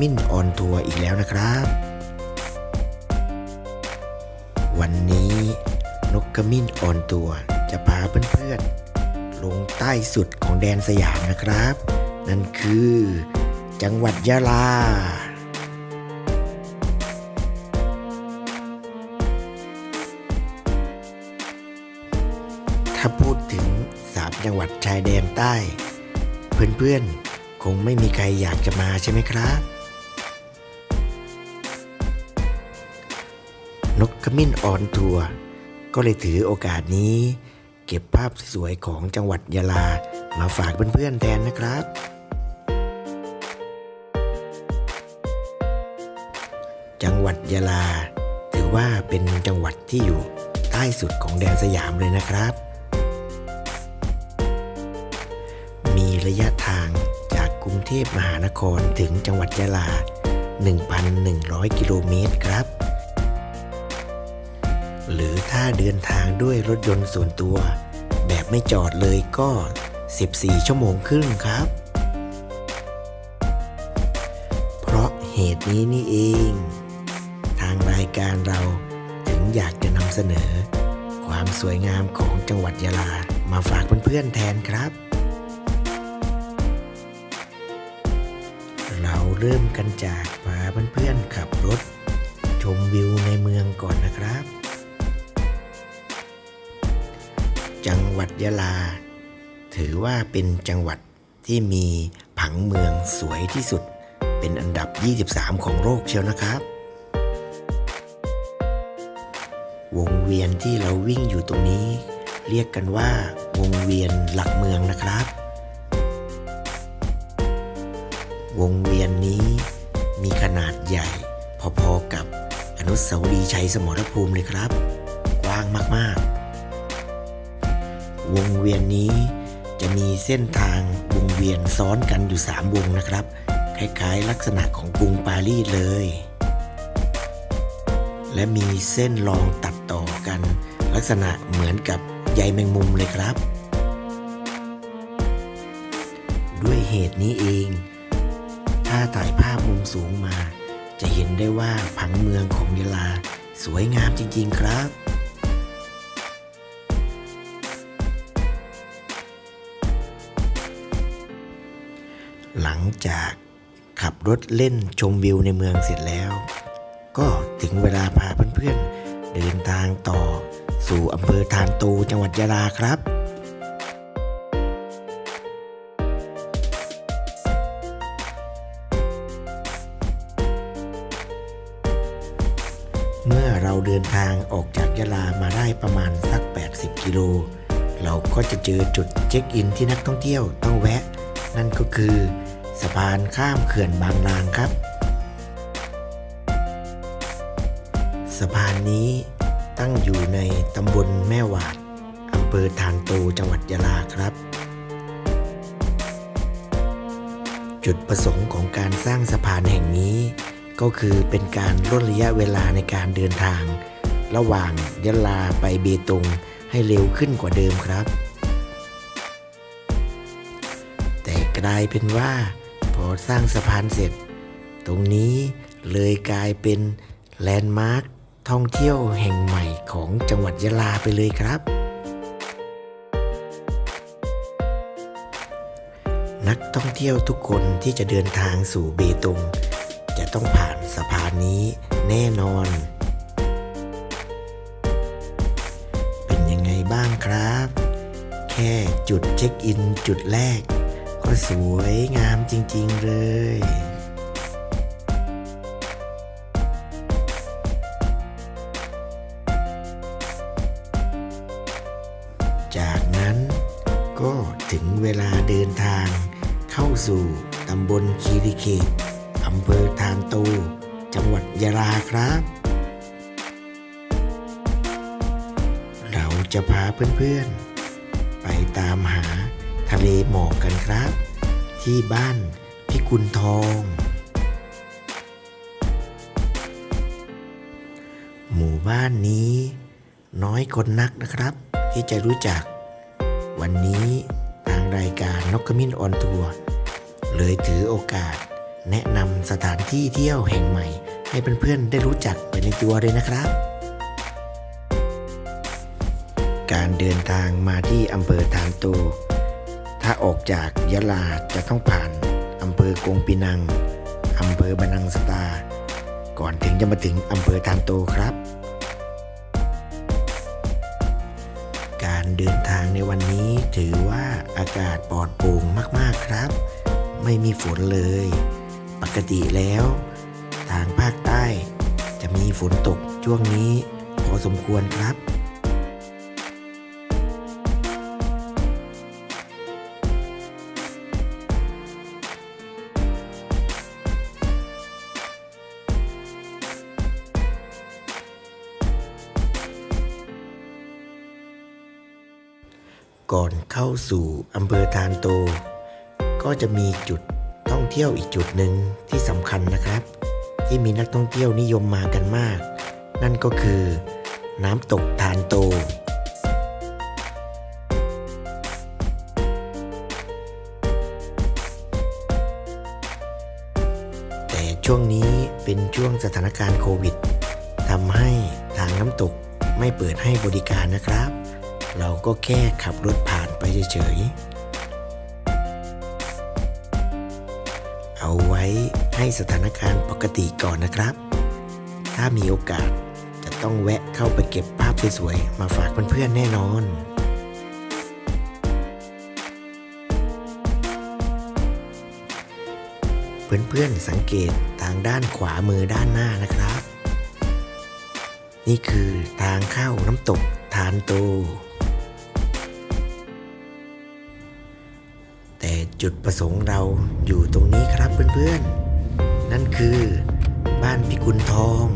มิ้นออนทัวร์อีกแล้วนะครับ วันนี้นกขมิ้นออนทัวร์จะพาเพื่อนๆลงใต้สุดของแดนสยามนะครับ นั่นคือ จังหวัดยะลาถ้าพูดถึงสามจังหวัดชายแดนใต้ เพื่อนๆ คงไม่มีใครอยากจะมาใช่ไหมครับ นกขมิ้นออนทัวร์ก็เลยถือโอกาสนี้ เก็บภาพสวยๆของจังหวัดยะลา มาฝากเพื่อนๆแทนนะครับ จังหวัดยะลา ถือว่าเป็นจังหวัดที่อยู่ใต้สุดของแดนสยามเลยนะครับ มีระยะทางจากกรุงเทพมหานครถึงจังหวัดยะลา 1,100 กิโลเมตรครับ หรือถ้าเดินทางด้วยรถยนต์ส่วนตัว แบบไม่จอดเลยก็ 14 ชั่วโมงครึ่งครับ เพราะเหตุนี้นี่เอง ทางรายการเราถึงอยากจะนำเสนอ ความสวยงามของจังหวัดยะลามาฝากเพื่อนๆแทนครับ เราเริ่มกันจากพาเพื่อนๆขับรถ ชมวิวในเมืองก่อนนะครับ จังหวัดยะลา ถือว่าเป็นจังหวัดที่มีผังเมืองสวยที่สุด เป็นอันดับ 23 ของโลกเชียวนะครับ วงเวียนที่เราวิ่งอยู่ตรงนี้ เรียกกันว่าวงเวียนหลักเมืองนะครับ วงเวียนนี้มีขนาดใหญ่ พอๆกับอนุสาวรีย์ชัยสมรภูมิเลยครับ กว้างมากๆ วงเวียนนี้จะมีเส้นทางวงเวียนซ้อนกันอยู่ 3 วงนะครับ คล้ายๆ ลักษณะของกรุงปารีสเลย และมีเส้นรองตัดต่อกัน ลักษณะเหมือนกับใยแมงมุมเลยครับ ด้วยเหตุนี้เอง ถ้าถ่ายภาพมุมสูงมา จะเห็นได้ว่าผังเมืองของยะลาสวยงามจริง ๆ ครับ หลังจากขับรถเล่นชมวิวในเมืองเสร็จแล้ว ก็ถึงเวลาพาเพื่อนๆ เดินทางต่อสู่อำเภอทานตูจังหวัดยะลาครับเมื่อเราเดินทางออกจากยะลามาได้ประมาณสัก 80 กิโล เราก็จะเจอจุดเช็คอินที่นักท่องเที่ยวต้องแวะ นั่นก็คือ สะพานข้ามเขื่อนบางลางครับ สะพานนี้ตั้งอยู่ในตำบลแม่หวาดอำเภอทานโตจังหวัดยะลาครับ จุดประสงค์ของการสร้างสะพานแห่งนี้ ก็คือเป็นการลดระยะเวลาในการเดินทาง ระหว่างยะลาไปเบตงให้เร็วขึ้นกว่าเดิมครับ แต่กลายเป็นว่า อสร้างสะพานเสร็จ ตรงนี้เลยกลายเป็นแลนด์มาร์คท่องเที่ยวแห่งใหม่ของจังหวัดยะลาไปเลยครับ นักท่องเที่ยวทุกคนที่จะเดินทางสู่เบตง จะต้องผ่านสะพานนี้แน่นอน เป็นยังไงบ้างครับ แค่จุดเช็คอินจุดแรก ก็สวยงามจริง ๆ เลยจากนั้นก็ถึงเวลาเดินทาง เข้าสู่ตำบลคีรีเขตอำเภอทานโตจังหวัดยะลาครับ เราจะพาเพื่อนๆ ไปตามหา ทะเลหมอกกันครับ ที่บ้านพิกุลทอง หมู่บ้านนี้ น้อยคนนักนะครับ ที่จะรู้จัก วันนี้ทางรายการนกขมิ้นออนทัวร์เลยถือโอกาส แนะนำสถานที่เที่ยวแห่งใหม่ ให้เพื่อนๆได้รู้จักไปในตัวเลยนะครับ การเดินทางมาที่อำเภอทานโต ถ้าออกจากยะลาจะต้องผ่านอำเภอกงปีนัง อำเภอบานังสตา ก่อนถึงจะมาถึงอำเภอทานโตครับ การเดินทางในวันนี้ถือว่าอากาศปลอดโปร่งมากๆครับ ไม่มีฝนเลย ปกติแล้ว ทางภาคใต้จะมีฝนตกช่วงนี้พอสมควรครับ ก่อนเข้าสู่อำเภอทานโต ก็จะมีจุดท่องเที่ยวอีกจุดหนึ่งที่สำคัญนะครับ ที่มีนักท่องเที่ยวนิยมมากันมาก นั่นก็คือน้ำตกทานโต แต่ช่วงนี้เป็นช่วงสถานการณ์โควิดทำให้ทางน้ำตกไม่เปิดให้บริการนะครับ เราก็แค่ขับรถผ่านไปเฉยๆ เอาไว้ให้สถานการณ์ปกติก่อนนะครับ ถ้ามีโอกาสจะต้องแวะเข้าไปเก็บภาพสวยๆ มาฝากเพื่อนๆแน่นอนเพื่อนๆสังเกตทางด้านขวามือด้านหน้านะครับ นี่คือทางเข้าน้ำตกทานโต จุดประสงค์เราอยู่ตรงนี้ครับเพื่อนๆ นั่นคือบ้านพิกุลทอง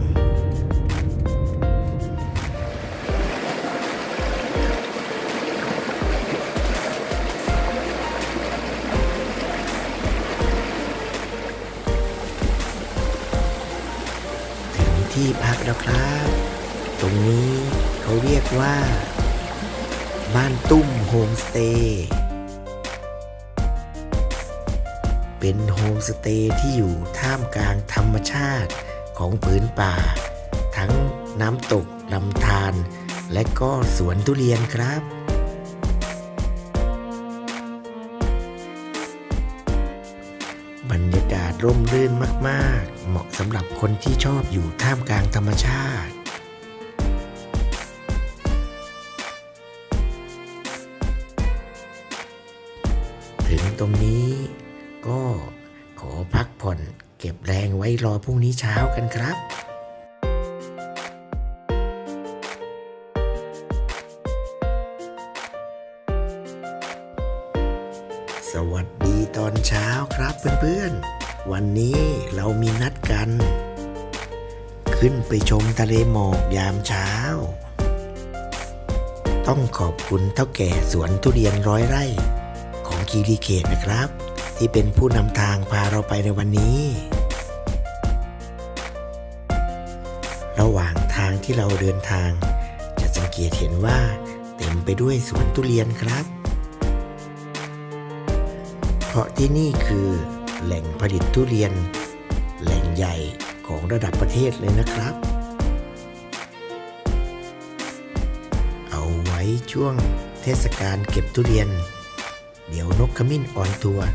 ถึงที่พักแล้วครับ ตรงนี้เขาเรียกว่า บ้านตุ้มโฮมสเตย์ เป็นโฮมสเตย์ที่อยู่ท่ามกลางธรรมชาติของผืนป่า ทั้งน้ำตกลำธารและก็สวนทุเรียนครับ บรรยากาศร่มรื่นมากๆ เหมาะสำหรับคนที่ชอบอยู่ท่ามกลางธรรมชาติถึงตรงนี้ ก็ขอพักผ่อนเก็บแรงไว้รอพรุ่งนี้เช้ากันครับสวัสดีตอนเช้าครับเพื่อนๆ วันนี้เรามีนัดกัน ขึ้นไปชมทะเลหมอกยามเช้า ต้องขอบคุณเท่าแก่สวนทุเรียนร้อยไร่ ของคีรีเขตนะครับ ที่เป็นผู้นำทางพาเราไปในวันนี้ ระหว่างทางที่เราเดินทาง จะสังเกตเห็นว่าเต็มไปด้วยสวนทุเรียนครับ เพราะที่นี่คือแหล่งผลิตทุเรียน แหล่งใหญ่ของระดับประเทศเลยนะครับ เอาไว้ช่วงเทศกาลเก็บทุเรียน เดี๋ยวนกขมิ้นออนทัวร์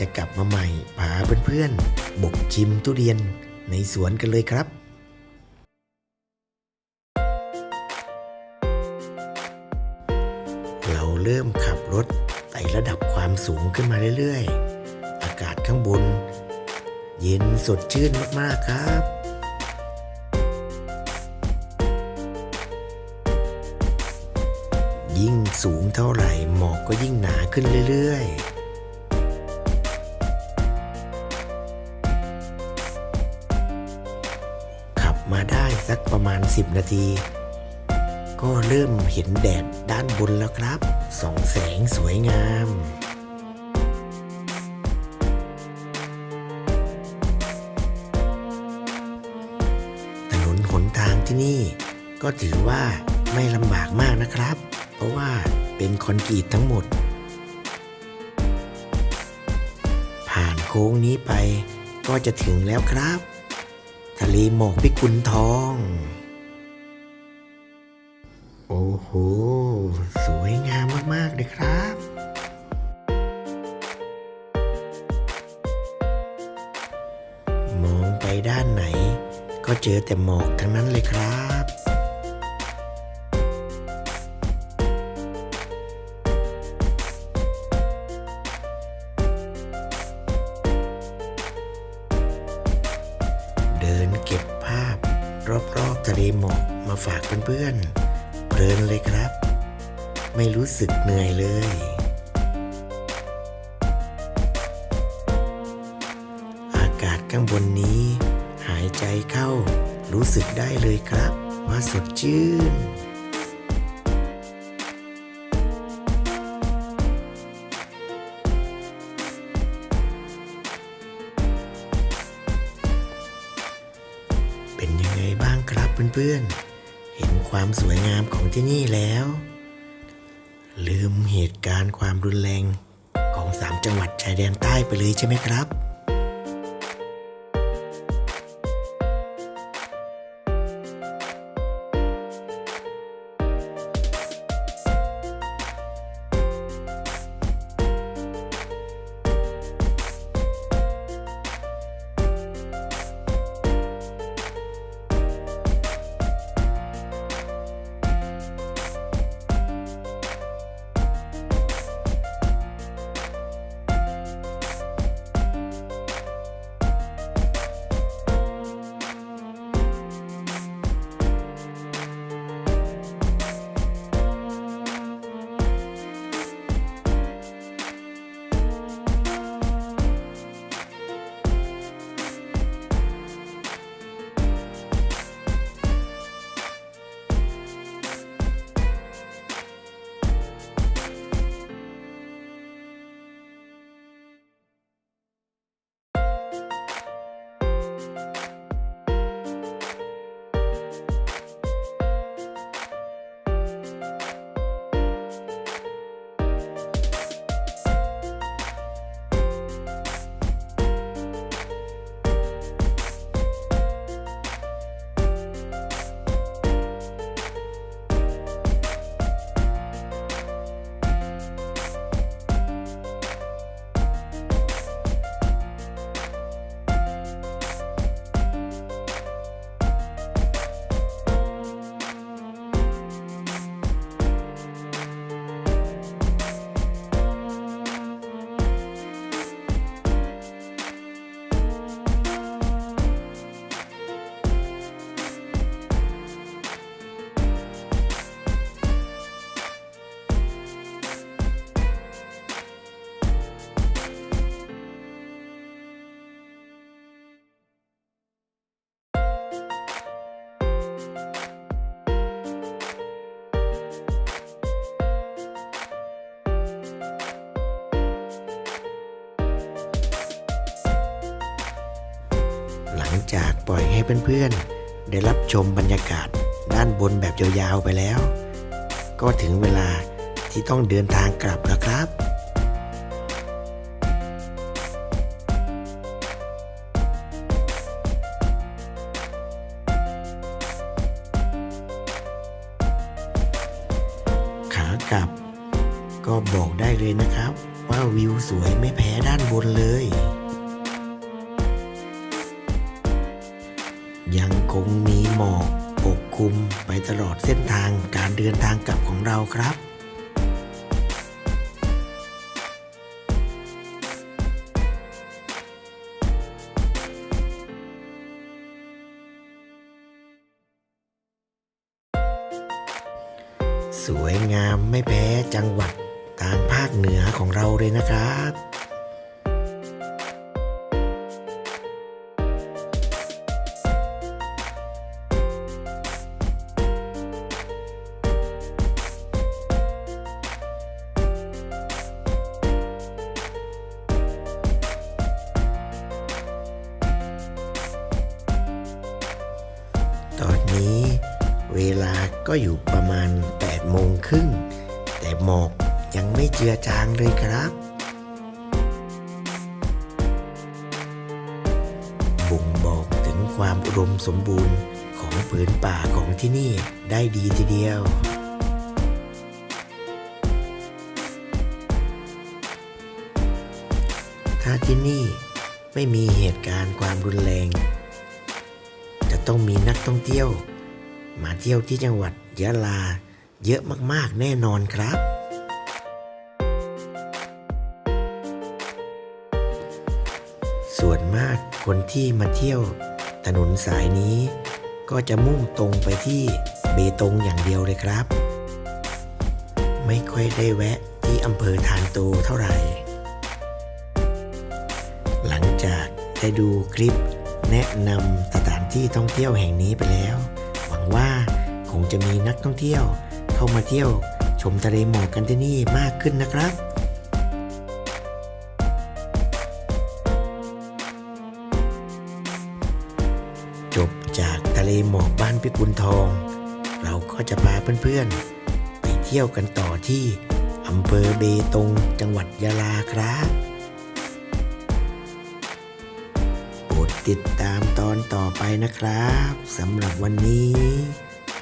จะกลับมาใหม่พาเพื่อนๆบุกชิมทุเรียนในสวนกันเลยครับเราเริ่มขับรถไต่ระดับความสูงขึ้นมาเรื่อยๆ อากาศข้างบน เย็นสดชื่นมากๆครับ ยิ่งสูงเท่าไหร่หมอกก็ยิ่งหนาขึ้นเรื่อยๆ สักประมาณ 10 นาที ก็เริ่มเห็นแดดด้านบนแล้วครับ ส่องแสงสวยงามถนนหนทางที่นี่ก็ถือว่าไม่ลำบากมากนะครับ เพราะว่าเป็นคอนกรีตทั้งหมด ผ่านโค้งนี้ไปก็จะถึงแล้วครับ ทะเลหมอกพิกุลทอง โอ้โห สวยงามมาก ๆ เลยครับ มองไปด้านไหน ก็เจอแต่หมอกทั้งนั้นเลยครับ เพื่อนๆ เพลินเลยครับ ไม่รู้สึกเหนื่อยเลยอากาศข้างบนนี้ หายใจเข้า รู้สึกได้เลยครับ ว่าสดชื่น เป็นยังไงบ้างครับเพื่อนๆเห็น ความสวยงามของที่นี่แล้ว ลืมเหตุการณ์ความรุนแรงของสามจังหวัดชายแดนใต้ไปเลยใช่ไหมครับ จากปล่อยให้เพื่อนๆ ได้รับชมบรรยากาศด้านบนแบบยาวๆไปแล้ว ก็ถึงเวลาที่ต้องเดินทางกลับแล้วครับขากลับ ก็บอกได้เลยนะครับ ว่าวิวสวยไม่แพ้ด้านบนเลย ยังคงมีหมอกปกคลุมไปตลอดเส้นทางการเดินทางกลับของเราครับสวยงามไม่แพ้จังหวัดทางภาคเหนือของเราเลยนะครับ ก็อยู่ประมาณ8โมงครึ่งแต่หมอกยังไม่เจือจางเลยครับ บ่งบอกถึงความอุดมสมบูรณ์ของผืนป่าของที่นี่ได้ดีทีเดียวถ้าที่นี่ไม่มีเหตุการณ์ความรุนแรง จะต้องมีนักท่องเที่ยว มาเที่ยวที่จังหวัด ยะลา เยอะมากๆแน่นอนครับ ส่วนมากคนที่มาเที่ยวถนนสายนี้ ก็จะมุ่งตรงไปที่เบตงอย่างเดียวเลยครับ ไม่ค่อยได้แวะที่อำเภอทานโตเท่าไหร่ หลังจากได้ดูคลิปแนะนำสถานที่ท่องเที่ยวแห่งนี้ไปแล้ว จะมีนักท่องเที่ยว เข้ามาเที่ยวชมทะเลหมอกกันที่นี่มากขึ้นนะครับจบจากทะเลหมอกบ้านพิกุลทอง เราก็จะพาเพื่อนๆ ไปเที่ยวกันต่อที่อำเภอเบตงจังหวัดยะลาครับโปรดติดตามตอนต่อไปนะครับสำหรับวันนี้